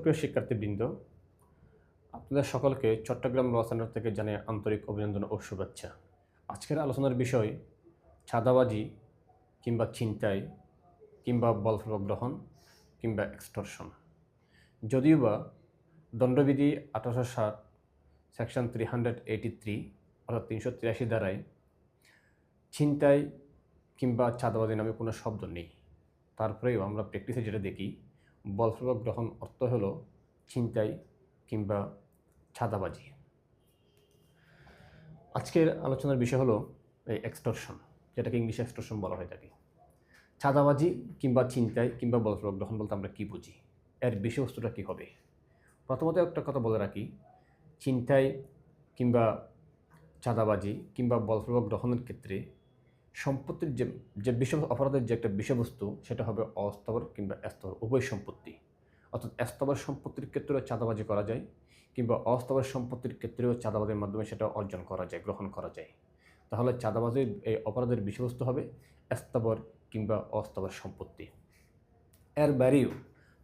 সুপ্রিয় শিক্ষার্থীবৃন্দ, আপনাদের সকলকে চট্টগ্রাম ল সেন্টার থেকে জানিয়ে আন্তরিক অভিনন্দন ও শুভেচ্ছা। আজকের আলোচনার বিষয় ছাদাবাজি কিংবা ছিনতাই কিংবা বলপূর্বক গ্রহণ কিংবা এক্সটর্শন যদিও বা দণ্ডবিধি আঠারোশো সাত section three hundred eighty three অর্থাৎ তিনশো তিরাশি দ্বারায় ছিনতাই কিংবা ছাদাবাজি নামে কোনো শব্দ নেই। তারপরেও আমরা প্র্যাকটিসে যেটা দেখি বলপূর্বক গ্রহণ অর্থ হলো ছিনতাই কিংবা ছাদাবাজি। আজকের আলোচনার বিষয় হলো এই এক্সটর্শন যেটাকে ইংলিশে এক্সটর্শন বলা হয় থাকে ছাদাবাজি কিংবা ছিনতাই কিংবা বলপূর্বক গ্রহণ বলতে আমরা কী বুঝি? এর বিষয়বস্তুটা কী হবে? প্রথমত একটা কথা বলে রাখি, ছিনতাই কিংবা চাঁদাবাজি কিংবা বলপূর্বক গ্রহণের ক্ষেত্রে সম্পত্তির যে যে বিষয় অপরাধের যে একটা বিষয়বস্তু, সেটা হবে অস্তবর কিংবা স্তবর উভয় সম্পত্তি। অর্থাৎ স্তবর সম্পত্তির ক্ষেত্রেও চাঁদাবাজি করা যায় কিংবা অস্তবর সম্পত্তির ক্ষেত্রেও চাঁদাবাজির মাধ্যমে সেটা অর্জন করা যায়, গ্রহণ করা যায়। তাহলে চাঁদাবাজির এই অপরাধের বিষয়বস্তু হবে স্তবর কিংবা অস্তবর সম্পত্তি। এর বাইরেও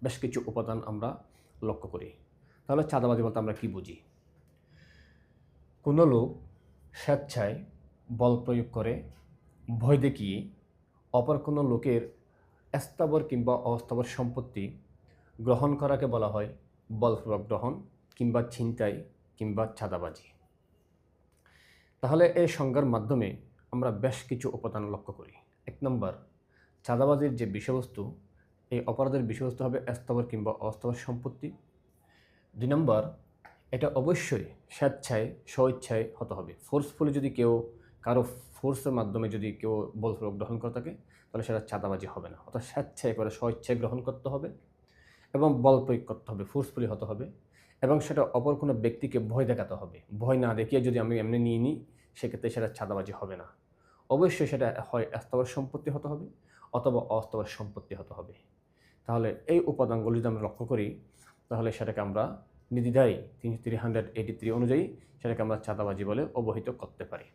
বেশ কিছু উপাদান আমরা লক্ষ্য করি। তাহলে চাঁদাবাজি বলতে আমরা কি বুঝি? কোনো লোক স্বেচ্ছায় বল প্রয়োগ করে ভয় দেখিয়ে অপর কোনো লোকের স্থাবর কিংবা অস্থাবর সম্পত্তি গ্রহণ করাকে বলা হয় বলপূর্বক গ্রহণ কিংবা ছিনতাই কিংবা ছাদাবাজি তাহলে এই সংজ্ঞার মাধ্যমে আমরা বেশ কিছু উপাদান লক্ষ্য করি। এক নম্বর, চাঁদাবাজির যে বিষয়বস্তু, এই অপরাধের বিষয়বস্তু হবে স্থাবর কিংবা অস্থাবর সম্পত্তি। দুই নম্বর, এটা অবশ্যই স্বেচ্ছায়, স্বইচ্ছায় হতে হবে। ফোর্সফুলি যদি কেউ কারও ফোর্সের মাধ্যমে যদি কেউ বলপূর্বক গ্রহণ করে থাকে, তাহলে সেটা চাঁদাবাজি হবে না। অর্থাৎ স্বেচ্ছায় করে স্বইচ্ছায় গ্রহণ করতে হবে এবং বল প্রয়োগ করতে হবে ফোর্সফুলি হতে হবে এবং সেটা অপর কোনো ব্যক্তিকে ভয় দেখাতে হবে। ভয় না দেখিয়ে যদি আমি এমনি নিয়ে নিই, সেক্ষেত্রে সেটা চাঁদাবাজি হবে না। অবশ্যই সেটা হয় স্তবর সম্পত্তি হতে হবে অথবা অস্তবর সম্পত্তি হতে হবে। তাহলে এই উপাদানগুলো যদি আমরা লক্ষ্য করি, তাহলে সেটাকে আমরা নির্দ্বিধায় তিন থ্রি হান্ড্রেড এইটি থ্রি অনুযায়ী সেটাকে আমরা চাঁদাবাজি বলে অবহিত করতে পারি।